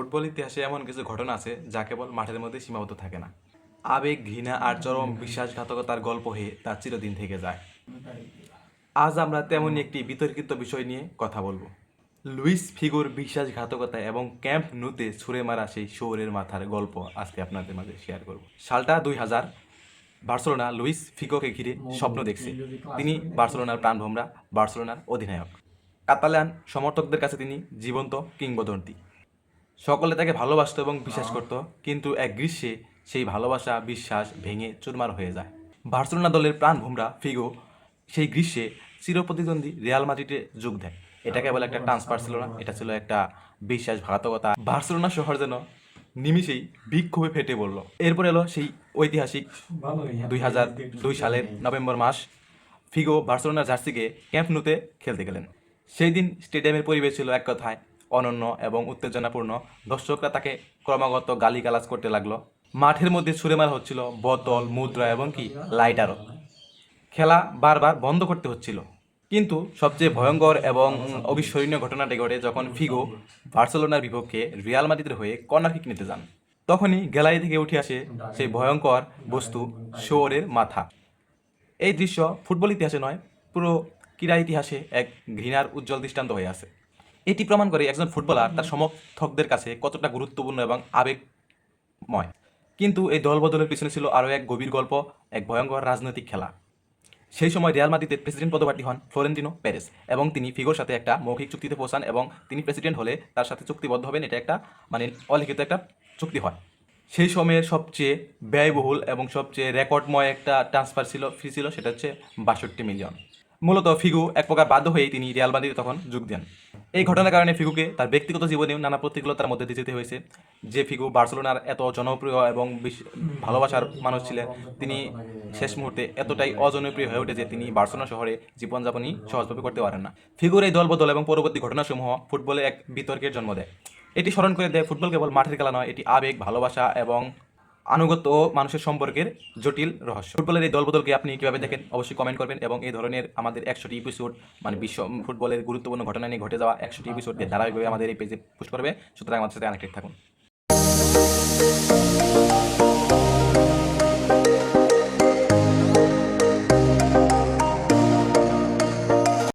Football ইতিহাসে এমন কিছু ঘটনা আছে যা কেবল মাঠের মধ্যে সীমাবদ্ধ থাকে না। আবেগ, ঘৃণা আর চরম বিশ্বাসঘাতকতার গল্প হয়ে তা চিরদিন থেকে যায়। আজ আমরা তেমনই একটি বিতর্কিত বিষয় নিয়ে কথা বলব। লুইস ফিগোর বিশ্বাসঘাতকতা এবং ক্যাম্প নুতে ছুঁড়ে মারা সেই শোরের মাথার গল্প আজকে আপনাদের মাঝে শেয়ার করব। সালটা দুই হাজার, বার্সেলোনা লুইস ফিগোকে ঘিরে স্বপ্ন দেখছে। তিনি বার্সেলোনার প্রাণভোমরা, বার্সেলোনার অধিনায়ক। কাতালান সমর্থকদের কাছে তিনি জীবন্ত কিংবদন্তি। সকলে তাকে ভালোবাসত এবং বিশ্বাস করত কিন্তু এক গ্রীষ্মে সেই ভালোবাসা বিশ্বাস ভেঙে চুরমার হয়ে যায়। বার্সেলোনা দলের প্রাণ ভোমরা ফিগো সেই গ্রীষ্মে চিরপ্রতিদ্বন্দ্বী রিয়াল মাদ্রিদে যোগ দেয় এটা কেবল একটা ট্রান্সফার ছিল না এটা ছিল একটা বিশ্বাসঘাতকতা। বার্সেলোনা শহর যেন নিমিষেই বিক্ষোভে ফেটে পড়ল। এরপর এলো সেই ঐতিহাসিক দুই হাজার দুই সালের নভেম্বর মাস। ফিগো বার্সেলোনার জার্সিকে ক্যাম্প নুতে খেলতে গেলেন। সেই দিন স্টেডিয়ামের পরিবেশ ছিল এক কথায় অনন্য এবং উত্তেজনাপূর্ণ। দর্শকরা তাকে ক্রমাগত গালিগালাজ করতে লাগল। মাঠের মধ্যে ছুড়ে মারা হচ্ছিল বোতল, মুদ্রা এবং কি, লাইটারও। খেলা বারবার বন্ধ করতে হচ্ছিল। কিন্তু সবচেয়ে ভয়ঙ্কর এবং অবিস্মরণীয় ঘটনাটি ঘটে যখন ফিগো বার্সেলোনার বিপক্ষে রিয়াল মাদ্রিদের হয়ে কর্নার কিক নিতে যান। তখনই গ্যালারি থেকে উঠে আসে সেই ভয়ঙ্কর বস্তু শোরের মাথা। এই দৃশ্য ফুটবল ইতিহাসে নয়, পুরো ক্রীড়া ইতিহাসে এক ঘৃণার উজ্জ্বল দৃষ্টান্ত হয়ে আছে। এটি প্রমাণ করে একজন ফুটবলার তার সমর্থকদের কাছে কতটা গুরুত্বপূর্ণ এবং আবেগময়। কিন্তু এই দলবদলের পিছনে ছিল আরও এক গভীর গল্প, এক ভয়ঙ্কর রাজনৈতিক খেলা। সেই সময় রিয়াল মাদ্রিদের প্রেসিডেন্ট পদপ্রার্থী হন ফ্লোরেন্টিনো প্যারেস এবং তিনি ফিগোর সাথে একটা মৌখিক চুক্তিতে পৌঁছান এবং তিনি প্রেসিডেন্ট হলে তার সাথে চুক্তিবদ্ধ হবেন, এটা একটা মানে অলিখিত একটা চুক্তি হয়। সেই সময়ের সবচেয়ে ব্যয়বহুল এবং সবচেয়ে রেকর্ডময় একটা ট্রান্সফার ছিল, ফি ছিল, সেটা হচ্ছে বাষট্টি মিলিয়ন। মূলত ফিগু এক প্রকার বাধ্য হয়েই তিনি রিয়াল মাদ্রিদে তখন যোগ দেন। এই ঘটনার কারণে ফিগুকে তার ব্যক্তিগত জীবনে নানা প্রতিকূলতার মধ্যে দিয়ে যেতে হয়েছে। যে ফিগু বার্সেলোনার এত জনপ্রিয় এবং ভালোবাসার মানুষ ছিলেন, তিনি শেষ মুহূর্তে এতটাই অজনপ্রিয় হয়ে ওঠে যে তিনি বার্সেলোনা শহরে জীবনযাপনই সহজভাবে করতে পারেন না। ফিগুর এই দলবদল এবং পরবর্তী ঘটনাসমূহ ফুটবলে এক বিতর্কের জন্ম দেয়। এটি স্মরণ করে দেয়, ফুটবল কেবল মাঠের খেলা নয়, এটি আবেগ, ভালোবাসা এবং আনুগত্য ও মানুষের সম্পর্কের জটিল রহস্য। ফুটবলের এই দলবদলকে আপনি কীভাবে দেখেন? অবশ্যই কমেন্ট করবেন এবং এই ধরনের আমাদের একশোটি এপিসোড মানে বিশ্ব ফুটবলের গুরুত্বপূর্ণ ঘটনা নিয়ে ঘটে যাওয়া একশোটি এপিসোড ধারাবাহিকভাবে আমাদের এই পেজে পোস্ট করবে। সুতরাং আমাদের সাথে কানেক্টেড থাকুন।